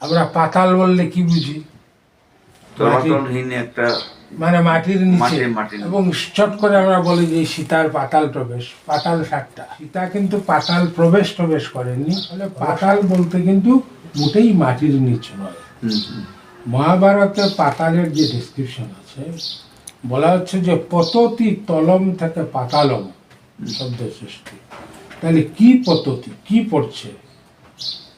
আমরা পাতাল বললে কি বুঝি? মানে মাটির নিচে। এবং চট করে আমরা বলি যে সীতার পাতাল প্রবেশ পাতাল সাতটা সীতা কিন্তু পাতাল প্রবেশ প্রবেশ করেননি ফলে পাতাল বলতে কিন্তু মোটেই মাটির নিচে নয়। মহাভারতে পাতালের যে ডিসক্রিপশন আছে বলা হচ্ছে যে পততি তলম থেকে পাতালম শব্দ সৃষ্টি। তাহলে কি পততি? কি পড়ছে?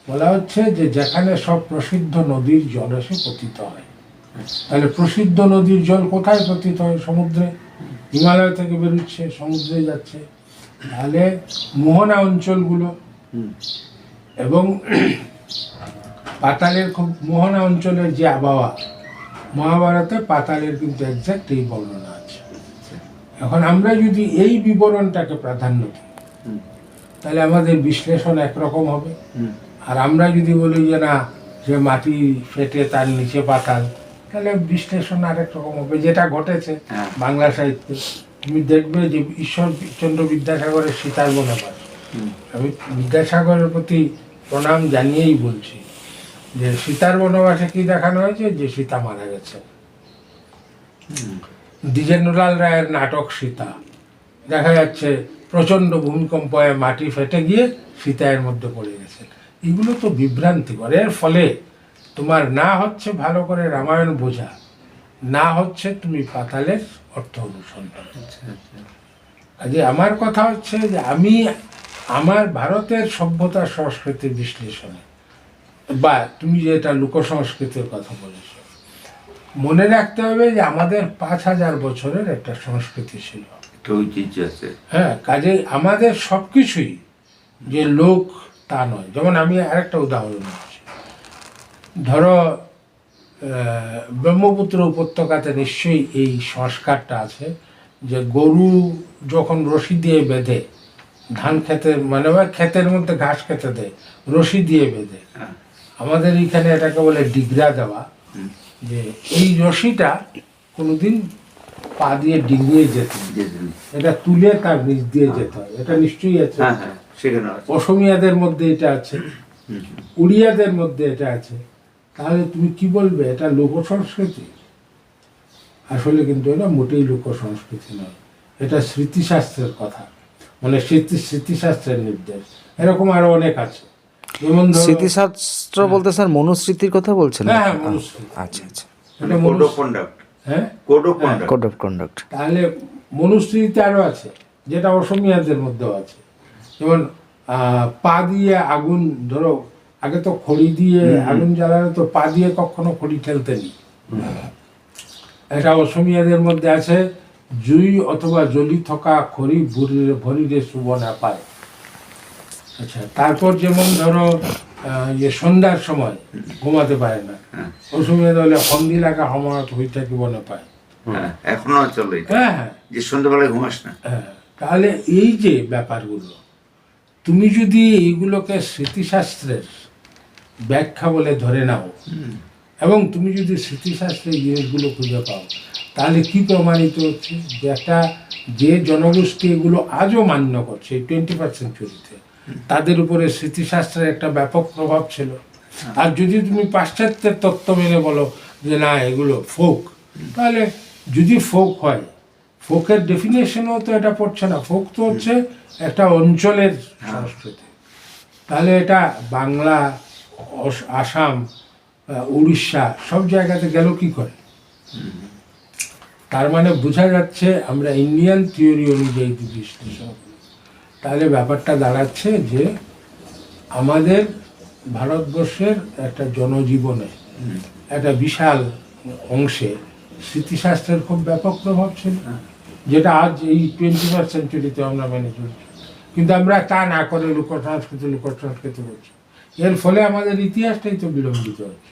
বলা হচ্ছে যে যেখানে সব প্রসিদ্ধ নদীর জল এসে পতিত হয় তাহলে প্রসিদ্ধ নদীর জল কোথায় পতিত হয় সমুদ্রে হিমালয় থেকে বেরোচ্ছে, সমুদ্রে যাচ্ছে তাহলে মোহনা অঞ্চলগুলো। এবং পাতালের খুব মোহনা অঞ্চলের যে আবহাওয়া, মহাভারতে পাতালের কিন্তু একজ্যাক্ট এই বর্ণনা আছে এখন আমরা যদি এই বিবরণটাকে প্রাধান্য দিই, তাহলে আমাদের বিশ্লেষণ একরকম হবে। আর আমরা যদি বলি যে না যে মাটি ফেটে তার নিচে পাতাল তাহলে বিশ্লেষণ আরেক রকম হবে যেটা ঘটেছে হ্যাঁ। বাংলা সাহিত্যে। তুমি দেখবে যে ঈশ্বরচন্দ্র বিদ্যাসাগরের সীতার বনবাস। আমি বিদ্যাসাগরের প্রতি প্রণাম জানিয়েই বলছি যে সীতার বনবাসে কি দেখানো হয়েছে? যে সীতা মারা গেছে। দ্বিজেন্দ্রলাল রায়ের নাটক সীতা। দেখা যাচ্ছে প্রচণ্ড ভূমিকম্প মাটি ফেটে গিয়ে সীতা এর মধ্যে পড়ে গেছে। এগুলো তো বিভ্রান্তিকর এর ফলে তোমার না হচ্ছে ভালো করে রামায়ণ বোঝা না হচ্ছে তুমি পাতালের অর্থ অনুসন্ধান। আচ্ছা, আচ্ছা। কাজে আমার কথা হচ্ছে যে আমি আমার ভারতের সভ্যতা সংস্কৃতির বিশ্লেষণে বা তুমি যেটা লোক সংস্কৃতির কথা বলেছ মনে রাখতে হবে যে আমাদের পাঁচ হাজার বছরের একটা সংস্কৃতি ছিল। হ্যাঁ কাজে আমাদের সব কিছুই যে লোক তা নয়। যেমন আমি আরেকটা উদাহরণ দিচ্ছি। ধরো ব্রহ্মপুত্র উপত্যকাতে নিশ্চয়ই এই সংস্কারটা আছে যে গরু যখন রশি দিয়ে বেঁধে ধান খেতে মানে ক্ষেতের মধ্যে ঘাস খেতে দেয় রশি দিয়ে বেঁধে। হ্যাঁ। আমাদের এখানে এটাকে বলে ডিগরা দেওয়া। যে এই রশিটা কোনোদিন পা দিয়ে ডিঙিয়ে যেত এটা তুলে তার নিচ দিয়ে যেতে। হয় এটা নিশ্চয়ই আছে। হ্যাঁ হ্যাঁ। সেখানে অসমিয়াদের মধ্যে এটা আছে। উড়িয়াদের মধ্যে এটা আছে। তাহলে তুমি কি বলবে এটা লোক সংস্কৃতি? আসলে কিন্তু এটা মোটেই লোক সংস্কৃতি নয়। এটা স্মৃতিশাস্ত্রের কথা মানে স্মৃতি স্মৃতিশাস্ত্রের নির্দেশ। এরকম আরও অনেক আছে। যেমন স্মৃতিশাস্ত্র বলতে স্যার মনুস্মৃতির কথা বলছেন হ্যাঁ হ্যাঁ মনুস্মৃতি। আচ্ছা আচ্ছা। এটা কোড অফ কন্ডাক্ট হ্যাঁ? Code of conduct code of conduct তাহলে মনুস্মৃতিতে আরও আছে যেটা অসমিয়াদের মধ্যেও আছে। যেমন আহ, পা দিয়ে আগুন ধরো আগে তো খড়ি দিয়ে আগুন জ্বালানো তো পা দিয়ে কখনো খড়ি ঠেলতেনি এটা অসমিয়াদের মধ্যে আছে জুই অথবা জলি থকা খড়ি ভরিরে ভরিরে শুভ না পায়। আচ্ছা তারপর যেমন ধরো যে সন্ধ্যার সময় ঘুমাতে পারে না। হ্যাঁ। অসমিয়া দলে সন্ধি লাগা সময়ত হই থাকিব নাপায় হ্যাঁ এখনও চলে হ্যাঁ হ্যাঁ। যে সন্ধ্যাবেলায় ঘুমাস না। হ্যাঁ, তাহলে এই যে ব্যাপারগুলো তুমি যদি এইগুলোকে স্মৃতিশাস্ত্রের ব্যাখ্যা বলে ধরে নাও এবং তুমি যদি স্মৃতিশাস্ত্রের জিনিসগুলো খুঁজে পাও তাহলে কি প্রমাণিত হচ্ছে? যে একটা যে জনগোষ্ঠী এগুলো আজও মান্য করছে টোয়েন্টি ফার্স্ট সেঞ্চুরিতে তাদের উপরে স্মৃতিশাস্ত্রের একটা ব্যাপক প্রভাব ছিল। আর যদি তুমি পাশ্চাত্যের তত্ত্ব মেনে বলো যে না এগুলো ফোক তাহলে যদি ফোক হয় ফোকের ডেফিনেশনও তো এটা পড়ছে না ফোক তো হচ্ছে একটা অঞ্চলের সংস্কৃতি। তাহলে এটা বাংলা আসাম উড়িষ্যা সব জায়গাতে গেল কি করে? তার মানে বোঝা যাচ্ছে আমরা ইন্ডিয়ান থিওরি অনুযায়ী বিশ্লেষণ তাহলে ব্যাপারটা দাঁড়াচ্ছে যে আমাদের ভারতবর্ষের একটা জনজীবনে একটা বিশাল অংশে স্মৃতিশাস্ত্রের খুব ব্যাপক প্রভাব ছিল। যেটা আজ এই টোয়েন্টি ফার্স্ট সেঞ্চুরিতে আমরা মেনে চলছি। কিন্তু আমরা তা না করে লোক সংস্কৃতি লোক সংস্কৃতি করছি এর ফলে আমাদের ইতিহাসটাই তো বিলম্বিত হচ্ছে।